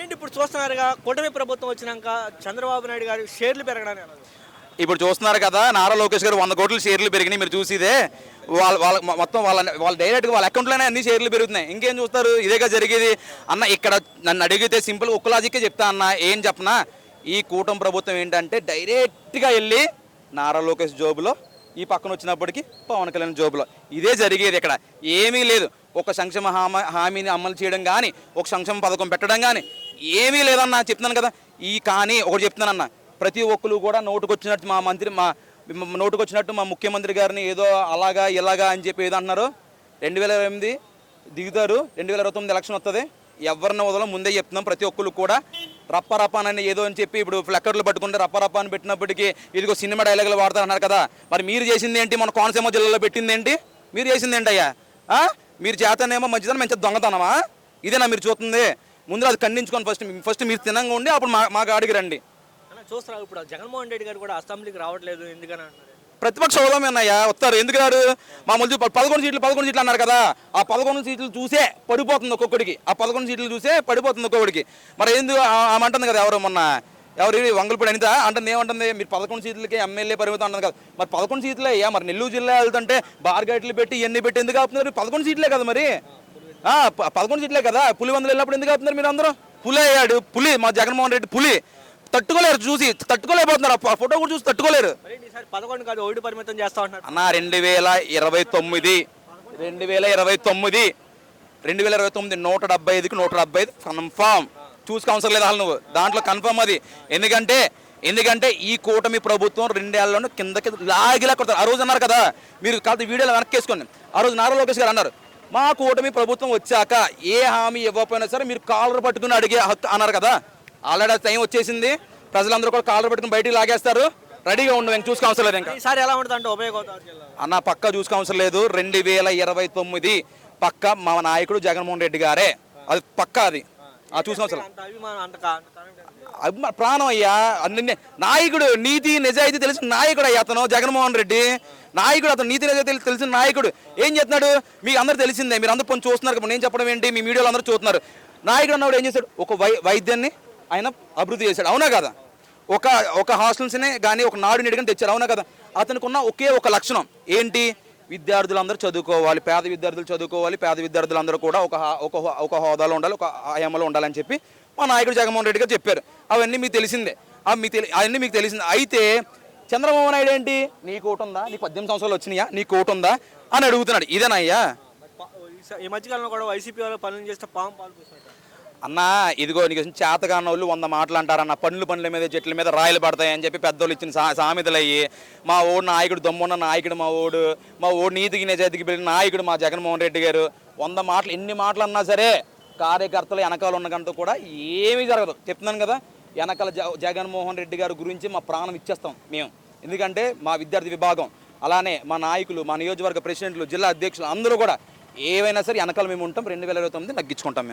ఏంటి ఇప్పుడు చూస్తున్నారుగా? కూటమి ప్రభుత్వం వచ్చినాక చంద్రబాబు నాయుడు గారు షేర్లు పెరగడానికి? ఇప్పుడు చూస్తున్నారు కదా నారా లోకేష్ గారు వంద కోట్ల షేర్లు పెరిగినాయి మీరు చూసిదే. వాళ్ళ వాళ్ళ మొత్తం వాళ్ళ వాళ్ళ డైరెక్ట్గా వాళ్ళ అకౌంట్లోనే అన్ని షేర్లు పెరుగుతున్నాయి. ఇంకేం చూస్తారు? ఇదేగా జరిగేది. అన్న ఇక్కడ నన్ను అడిగితే సింపుల్ ఒక్క లాజిక్కే చెప్తా అన్న ఏం చెప్పనా? ఈ కూటమి ప్రభుత్వం ఏంటంటే డైరెక్ట్గా వెళ్ళి నారా లోకేష్ జోబులో ఈ పక్కన వచ్చినప్పటికీ పవన్ కళ్యాణ్ జోబులో. ఇదే జరిగేది ఇక్కడ. ఏమీ లేదు. ఒక సంక్షేమ హామీ హామీని అమలు చేయడం కానీ ఒక సంక్షేమ పథకం పెట్టడం కానీ ఏమీ లేదన్న చెప్తున్నాను కదా. ఈ కానీ ఒకటి చెప్తున్నానన్న. ప్రతి ఒక్కరు కూడా నోటుకొచ్చినట్టు మా మంత్రి మా నోటుకొచ్చినట్టు మా ముఖ్యమంత్రి గారిని ఏదో అలాగా ఇలాగా అని చెప్పి ఏదో అంటున్నారు రెండు వేల ఇరవై ఎనిమిది దిగుతారు. రెండు వేల ఇరవై తొమ్మిది ఎలక్షన్ వస్తుంది ఎవరిని వదలం ముందే చెప్తున్నాం. ప్రతి ఒక్కరు కూడా రప్ప అని ఏదో అని చెప్పి ఇప్పుడు ఫ్లెక్కర్లు పట్టుకుంటే రప్ప అని పెట్టినప్పటికీ ఇదిగో సినిమా డైలాగులు వాడతారన్నారు కదా. మరి మీరు చేసింది ఏంటి? మన కోనసీమ జిల్లాలో పెట్టింది ఏంటి? మీరు చేసింది ఏంటి అయ్యా మీరు చేతనేమో మంచిదని మంచి దొంగతనమా? ఇదేనా మీరు చూస్తుంది? ముందు అది ఖండించుకొని ఫస్ట్ ఫస్ట్ మీరు తినంగా ఉండి అప్పుడు మా మా గాడికి రండి. చూస్తున్నారు ఇప్పుడు జగన్మోహన్ రెడ్డి గారు కూడా అసెంబ్లీకి రావట్లేదు ఎందుకని ప్రతిపక్ష హోదామే అన్నయ్య వస్తారు. ఎందుకు రాడు? మామూలు పదకొండు సీట్లు పదకొండు సీట్లు అన్నారు కదా. ఆ పదకొండు సీట్లు చూసే పడిపోతుంది ఒక్కొక్కడికి. ఆ పదకొండు సీట్లు చూసే పడిపోతుంది ఒక్కొక్కడికి. మరి ఎందుకు ఆమె అంటుంది కదా ఎవరు మొన్న? ఎవరు వంగలపూడి అనిత? అంటుంది ఏమంటుంది? మీరు పదకొండు సీట్లకి ఎమ్మెల్యే పరిమితం అంటుంది కదా. మరి పదకొండు సీట్లే అయ్యా మరి నెల్లూరు జిల్లా వెళ్తుంటే బార్గేట్లు పెట్టి ఇవన్నీ పెట్టి ఎందుకు ఆపుతున్నారు? పదకొండు సీట్లే కదా మరి. పదకొండు సీట్లే కదా పులి వందలు వెళ్ళినప్పుడు ఎందుకు ఆపుతున్నారు మీరు అందరూ? పులి అయ్యాడు పులి మా జగన్మోహన్ రెడ్డి పులి. తట్టుకోలేరు చూసి తట్టుకోలేకపోతున్నారు. ఆ ఫోటో కూడా చూసి తట్టుకోలేరు. పదకొండు కాదు ఒకటి పరిమితం చేస్తా అన్న రెండు వేల ఇరవై తొమ్మిది రెండు వేల ఇరవై తొమ్మిది రెండు వేల ఇరవై తొమ్మిది నూట డెబ్బై ఐదుకి నూట డెబ్బై ఐదు కన్ఫామ్. చూసుకు అవసరం లేదు అసలు నువ్వు? దాంట్లో కన్ఫామ్ అది. ఎందుకంటే ఎందుకంటే ఈ కూటమి ప్రభుత్వం రెండేళ్ళను కిందకి లాగిలా కొడతారు. ఆ రోజు అన్నారు కదా మీరు కాదు వీడియోలో వెనక్కి వేసుకోండి. ఆ రోజు నారా లోకేష్ గారు అన్నారు మా కూటమి ప్రభుత్వం వచ్చాక ఏ హామీ ఇవ్వకపోయినా సరే మీరు కాలర్ పట్టుకుని అడిగే హక్కు అన్నారు కదా. ఆల్రెడీ టైం వచ్చేసింది. ప్రజలందరూ కూడా కాలర్ పట్టుకుని బయటికి లాగేస్తారు. రెడీగా ఉండు ఇంకా చూసుకో అవసరం లేదు ఇంకా. ఈసారి ఎలా ఉంటుంది అంటే ఉభయ గోదావరి అన్న పక్క చూసుకో అవసరం లేదు. రెండు వేల ఇరవై తొమ్మిది పక్క మా నాయకుడు జగన్మోహన్ రెడ్డి గారే. అది పక్క అది. చూసిన అవసరం ప్రాణం అయ్యా అన్ని నాయకుడు నీతి నిజాయితీ తెలిసిన నాయకుడు అయ్యా అతను జగన్మోహన్ రెడ్డి. నాయకుడు అతను నీతి నిజాయితీ తెలి- తెలిసిన నాయకుడు. ఏం చేస్తున్నాడు? మీకు అందరూ తెలిసిందే మీరు అందరూ కొంచెం చూస్తున్నారు నేను చెప్పడం ఏంటి? మీ మీడియాలో అందరూ చూస్తున్నారు. నాయకుడు అన్నవాడు ఏం చేశాడు? ఒక వై వైద్యాన్ని ఆయన అభివృద్ధి చేశాడు. అవునా కదా? ఒక ఒక హాస్టల్స్నే కానీ ఒక నాడు నీడు కానీ తెచ్చారు. అవునా కదా? అతనికి ఉన్న ఒకే ఒక లక్షణం. ఏంటి? విద్యార్థులందరూ చదువుకోవాలి పేద విద్యార్థులు చదువుకోవాలి పేద విద్యార్థులందరూ కూడా ఒక ఒక ఒక హోదాలో ఉండాలి ఒక ఆయామలో ఉండాలని చెప్పి మా నాయకుడు జగన్మోహన్ రెడ్డి గారు చెప్పారు. అవన్నీ మీకు తెలిసిందే. అవి మీకు తెలి అవన్నీ మీకు తెలిసిందే. అయితే చంద్రబాబు నాయుడు ఏంటి? నీ కోటు ఉందా? నీకు పద్దెనిమిది సంవత్సరాలు వచ్చినాయా? నీ కోటు ఉందా? అని అడుగుతున్నాడు. ఇదేనయ్యా ఈ మధ్యకాలంలో కూడా వైసీపీ వాళ్ళు పనులు చేస్తే పాము పాలు అన్నా ఇదిగో నీకు చేతగాన్న వాళ్ళు వంద మాటలు అంటారన్న పండ్లు పండ్ల మీద చెట్ల మీద రాయలు పడతాయని చెప్పి పెద్దోళ్ళు ఇచ్చిన సా సామెతలు అయ్యి మా ఓడు నాయకుడు దమ్మున్న నాయకుడు మా ఓడు మా ఓడు నీతికి నిజాయితీకి వెళ్ళిన నాయకుడు మా జగన్మోహన్ రెడ్డి గారు. వంద మాటలు ఎన్ని మాటలు అన్నా సరే కార్యకర్తలు వెనకాల ఉన్న గంట కూడా ఏమీ జరగదు. చెప్తున్నాను కదా వెనకాల జ జగన్మోహన్ రెడ్డి గారి గురించి మా ప్రాణం ఇచ్చేస్తాం మేము. ఎందుకంటే మా విద్యార్థి విభాగం అలానే మా నాయకులు మా నియోజకవర్గ ప్రెసిడెంట్లు జిల్లా అధ్యక్షులు అందరూ కూడా ఏవైనా సరే వెనకాల మేము ఉంటాం. రెండు వేల ఇరవై తొమ్మిది తగ్గించుకుంటాం మేము.